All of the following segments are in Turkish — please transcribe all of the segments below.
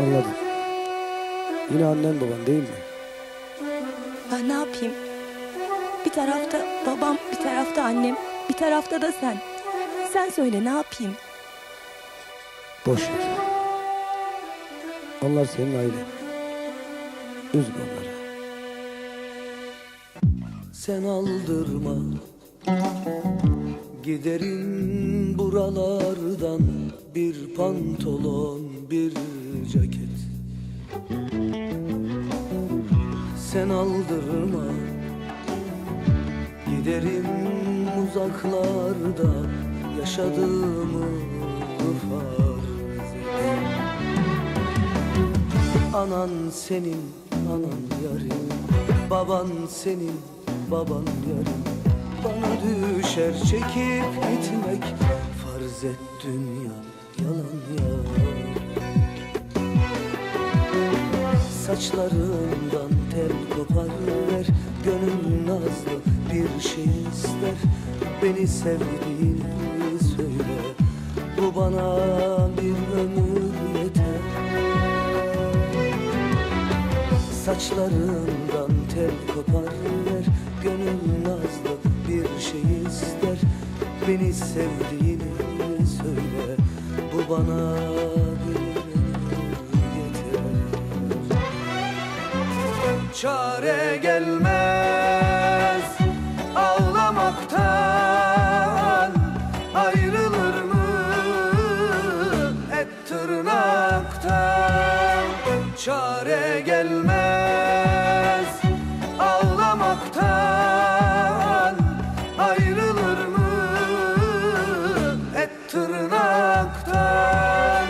Anladım. Yine annen baban değil mi? Ben ne yapayım? Bir tarafta babam, bir tarafta annem, bir tarafta da sen. Sen söyle ne yapayım? Boş ver. Onlar senin ailen. Üzme onları. Sen aldırma. Giderim buralardan Bir pantolon bir ceket. Sen aldırma. Giderim uzaklarda Yaşadığımı farz Anan senin, anan yarim. Baban senin, baban yarim Bana düşer çekip gitmek Farz et dünya yalan ya. Saçlarından tel kopar ver Gönül nazlı bir şey ister. Beni sevdiğini söyle Bu bana bir ömür yeter. Saçlarından tel kopar ver Gönül nazlı bir şey ister. Beni sevdiğini söyle Bu bana bir yeter. Çare gelmez ağlamaktan Ayrılır mı et tırnaktan? Çare gelmez tırnaktan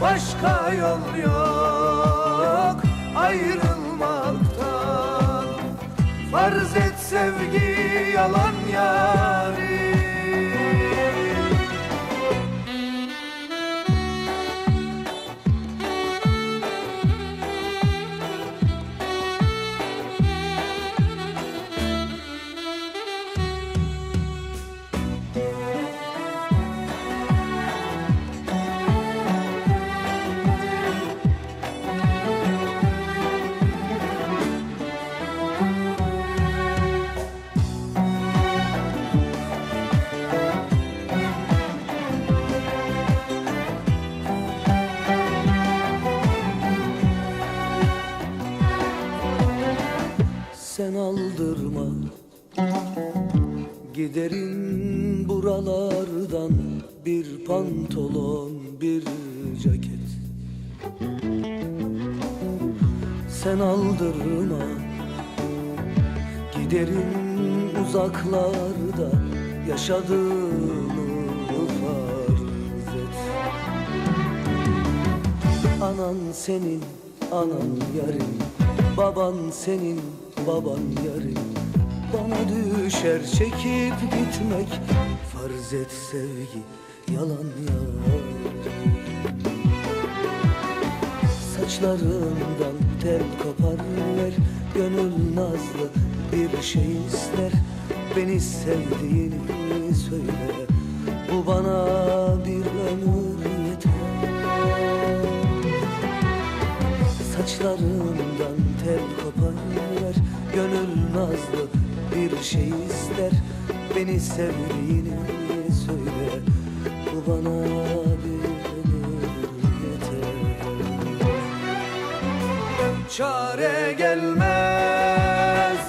Başka yol yok ayrılmaktan. Farz et sevgi yalan yarim Giderin buralardan. Bir pantolon bir ceket. Sen aldırma. Giderin uzaklarda. Yaşadığımı farz et Anan senin, anan yarın. Baban senin, baban yarın Bana düşer çekip gitmek. Farz et sevgi, yalan yar. Saçlarından tel kopar ver Gönül nazlı bir şey ister. Beni sevdiğini söyle Bu bana bir ömür yeter. Saçlarından tel kopar ver Gönül nazlı bir şey ister. Beni sevdiğini söyle. Bu bana bir yeter Çare gelmez.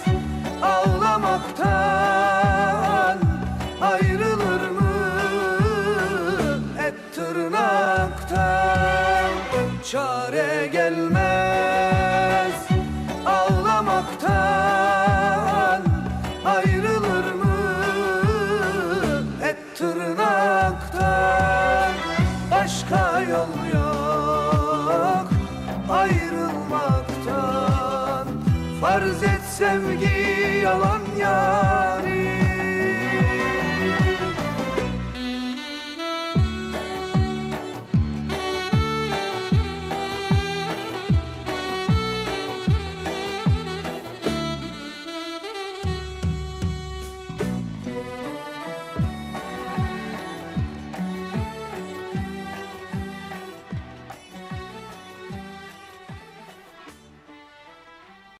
Ağlamaktan Ayrılır mı? Et tırnaktan Çare gelmez tırnaktan Başka yol yok. Ayrılmaktan Farz et sevgi yalan yarim